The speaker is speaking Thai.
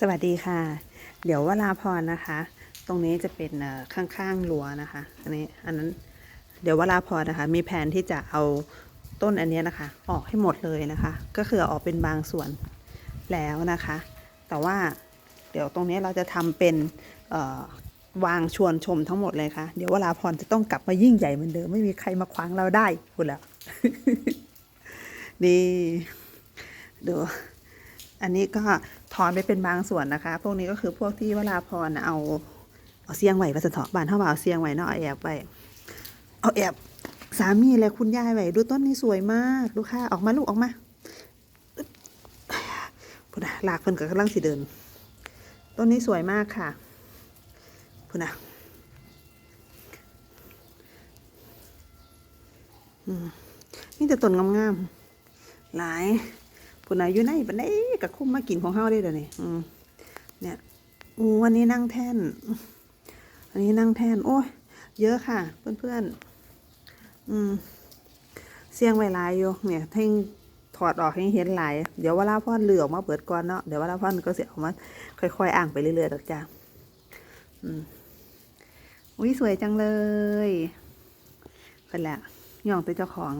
สวัสดีค่ะ เดี๋ยววราพรนะคะ ตรงนี้จะเป็นข้างๆรั้วนะคะ อันนี้อันนั้นเดี๋ยววราพรนะคะ มีแผนที่จะเอาต้นอันเนี้ยนะคะ ออกให้หมดเลยนะคะ ก็คือออกเป็นบางส่วนแล้วนะคะ แต่ว่าเดี๋ยวตรงนี้เราจะทำเป็นวางชวนชมทั้งหมดเลยค่ะ เดี๋ยววราพรจะต้องกลับมายิ่งใหญ่เหมือนเดิม ไม่มีใครมาขวางเราได้พูดแล้ว นี่ดู อันนี้ก็ถอนไปเป็นบางส่วนนะคะ พวกนี้ก็คือพวกที่เวราพรนะเอาเอาเสียงไหววัสถะบานเท่าบ่าเอาเสียงไหวเนาะเอาแอบไว้เอาแอบสามีและคุณยายไว้ดูต้นนี้สวยมากดูค่ะออกมาลูกออกมาพุ่นะหลากเพิ่นกับกำลังสิเดิน ต้นนี้สวยมากค่ะพุ่นะอืมนี่แต่ต้นงามๆหลาย ผู้นายอยู่ในบันไดกับคุ้มมากินของเฮาได้เดี๋ยวนี้เนี่ยอูวันนี้นั่งแท่น อันนี้นั่งแท่น โอ้ยเยอะค่ะ เพื่อนๆอืมเสียงไวลายอยู่เนี่ยเท่งถอดออกให้เห็นหลาย เดี๋ยวเวลาพ่อเหลือออกมาเปิดก่อนเนาะ เดี๋ยวเวลาพ่อนก็เสียออกมา ค่อยๆอ่างไปเรื่อยๆดอกจ้าอืมอุ้ยสวยจังเลยเป็นแหละย่องตัวเจ้าของ